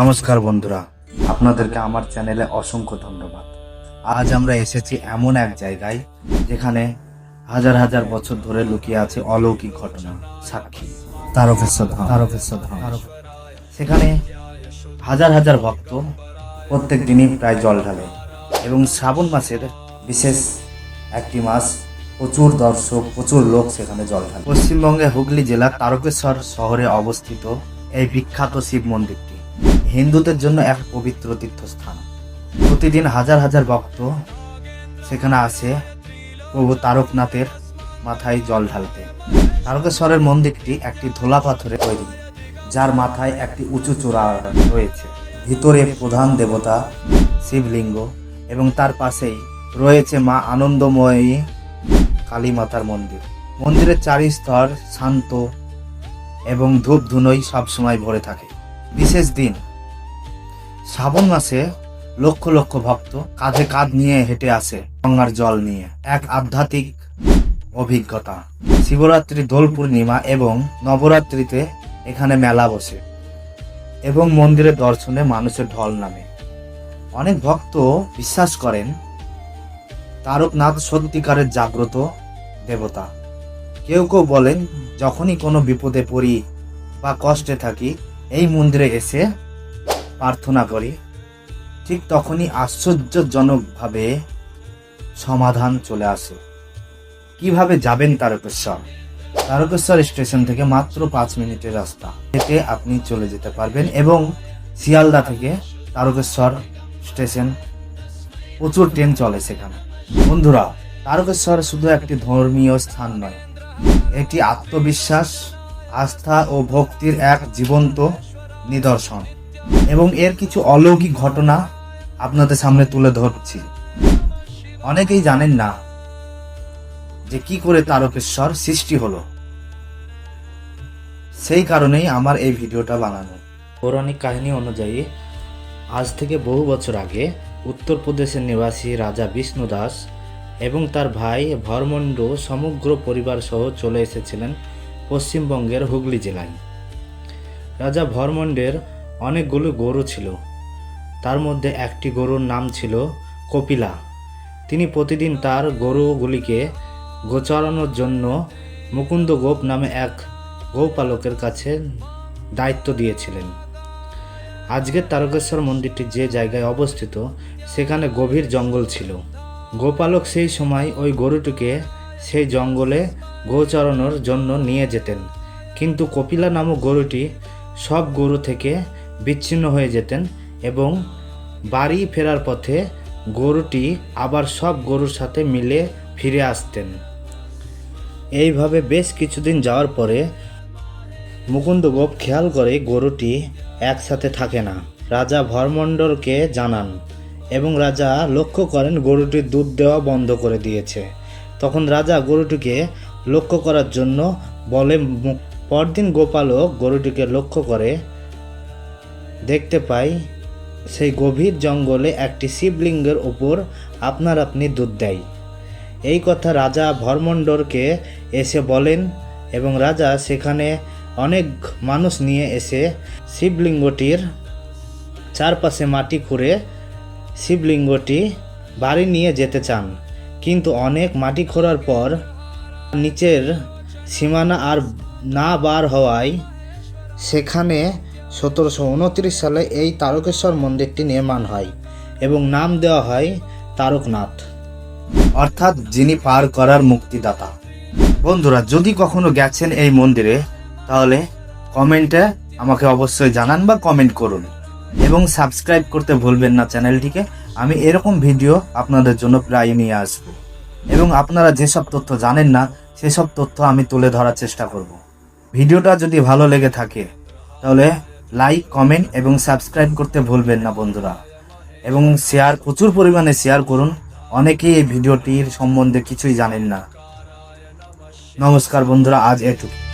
নমস্কার বন্ধুরা আপনাদেরকে আমার চ্যানেলে অসংখ্য ধন্যবাদ। আজ আমরা এসেছি এমন এক জায়গায় যেখানে হাজার হাজার বছর ধরে লুকিয়ে আছে অলৌকিক ঘটনা সাক্ষী। তারকেশ্বর ধাম। তারকেশ্বর ধাম। সেখানে হাজার হাজার ভক্ত প্রত্যেক দিনই প্রায় জল ঢালে এবং শ্রাবণ মাসের বিশেষ একটি মাস প্রচুর দর্শক প্রচুর লোক সেখানে জল ঢালে। পশ্চিমবঙ্গে হুগলি জেলার তারকেশ্বর শহরে অবস্থিত এই বিখ্যাত শিব মন্দিরটি। হিন্দুদের জন্য এক পবিত্র তীর্থস্থান। প্রতিদিন হাজার হাজার ভক্ত সেখানে আসে প্রভু তারকনাথের মাথায় জল ঢালতে। তারকেশ্বরের মন্দিরটি একটি ধোলা পাথরে তৈরি, যার মাথায় একটি উঁচু চূড়া রয়েছে। ভিতরে প্রধান দেবতা, শিবলিঙ্গ এবং তার পাশেই রয়েছে মা আনন্দময়ী কালী মাতার মন্দির। মন্দিরের চারি স্তর শান্ত এবং ধূপ ধুনোই সবসময় ভরে থাকে। বিশেষ দিন শ্রাবণ মাসে লক্ষ লক্ষ ভক্ত কাঁধে কাঁধ নিয়ে হেঁটে আসে গঙ্গার জল নিয়ে। এক আধ্যাত্মিক অভিজ্ঞতা। শিবরাত্রি, দোল পূর্ণিমা এবং নবরাত্রিতে এখানে মেলা বসে এবং মন্দিরের দর্শনে মানুষের ঢল নামে। অনেক ভক্ত বিশ্বাস করেন, তারকনাথ সত্যিকারের জাগ্রত দেবতা। কেউ কেউ বলেন, যখনই কোনো বিপদে পড়ি বা কষ্টে থাকি, এই মন্দিরে এসে প্রার্থনা করি, ঠিক তখনই আশ্চর্যজনকভাবে সমাধান চলে আসে। কীভাবে যাবেন তারকেশ্বর? তারকেশ্বর স্টেশন থেকে মাত্র পাঁচ মিনিটের রাস্তা হেঁটে আপনি চলে যেতে পারবেন এবং শিয়ালদা থেকে তারকেশ্বর স্টেশন, প্রচুর ট্রেন চলে সেখানে। বন্ধুরা, তারকেশ্বর শুধু একটি ধর্মীয় স্থান নয়, এটি আত্মবিশ্বাস, আস্থা ও ভক্তির এক জীবন্ত নিদর্শন। এবং এর কিছু অলৌকিক ঘটনা আপনাদের সামনে তুলে ধরছি। অনেকেই জানেন না যে কি করে তারকেশ্বর সৃষ্টি হলো। সেই কারণেই আমার এই ভিডিওটা বানানো। পৌরাণিক কাহিনী অনুযায়ী, আজ থেকে বহু বছর আগে উত্তরপ্রদেশের নিবাসী রাজা বিষ্ণু দাস এবং তার ভাই ভরমণ্ড সমগ্র পরিবার সহ চলে এসেছিলেন পশ্চিমবঙ্গের হুগলি জেলায়। রাজা ভরমণ্ডের অনেকগুলো গরু ছিল। তার মধ্যে একটি গরুর নাম ছিল কপিলা। তিনি প্রতিদিন তার গরুগুলিকে গোচরানোর জন্য মুকুন্দ গোপ নামে এক গোপালকের কাছে দায়িত্ব দিয়েছিলেন। আজকের তারকেশ্বর মন্দিরটি যে জায়গায় অবস্থিত, সেখানে গভীর জঙ্গল ছিল। গোপালক সেই সময় ওই গরুটিকে সেই জঙ্গলে গোচরানোর জন্য নিয়ে যেতেন। কিন্তু কপিলা নামক গরুটি সব গরু থেকে বিচ্ছিন্ন হয়ে যেতেন এবং বাড়ি ফেরার পথে গরুটি আবার সব গরুর সাথে মিলে ফিরে আসতেন। এইভাবে বেশ কিছুদিন যাওয়ার পরে মুকুন্দ গোপ খেয়াল করে গরুটি একসাথে থাকে না। রাজা ভরমণ্ডলকে জানান এবং রাজা লক্ষ্য করেন গরুটির দুধ দেওয়া বন্ধ করে দিয়েছে। তখন রাজা গরুটিকে লক্ষ্য করার জন্য বলে, পরদিন গোপালক গরুটিকে লক্ষ্য করে দেখতে পাই, সেই গভীর জঙ্গলে একটি শিবলিঙ্গের ওপর আপনার আপনি দুধ দেয়। এই কথা রাজা ভরমণ্ডরকে এসে বলেন এবং রাজা সেখানে অনেক মানুষ নিয়ে এসে শিবলিঙ্গটির চারপাশে মাটি খুঁড়ে শিবলিঙ্গটি বাড়ি নিয়ে যেতে চান। কিন্তু অনেক মাটি খোঁড়ার পর নিচের সীমানা আর না বার হওয়ায় সেখানে সতেরোশো উনত্রিশ সালে এই তারকেশ্বর মন্দিরটি নির্মাণ হয় এবং নাম দেওয়া হয় তারকনাথ। অর্থাৎ যিনি পার করার মুক্তিদাতা। বন্ধুরা, যদি কখনো গেছেন এই মন্দিরে, তাহলে কমেন্টে আমাকে অবশ্যই জানান বা কমেন্ট করুন। এবং সাবস্ক্রাইব করতে ভুলবেন না চ্যানেলটিকে। আমি এরকম ভিডিও আপনাদের জন্য প্রায় নিয়ে আসব। এবং আপনারা যেসব তথ্য জানেন না, সেসব তথ্য আমি তুলে ধরার চেষ্টা করব। ভিডিওটা যদি ভালো লেগে থাকে, তাহলে লাইক কমেন্ট এবং সাবস্ক্রাইব করতে ভুলবেন না বন্ধুরা। এবং শেয়ার প্রচুর পরিমাণে শেয়ার করুন। অনেকেই এই ভিডিওটির সম্বন্ধে কিছুই জানেন না। নমস্কার বন্ধুরা, আজ এটুকু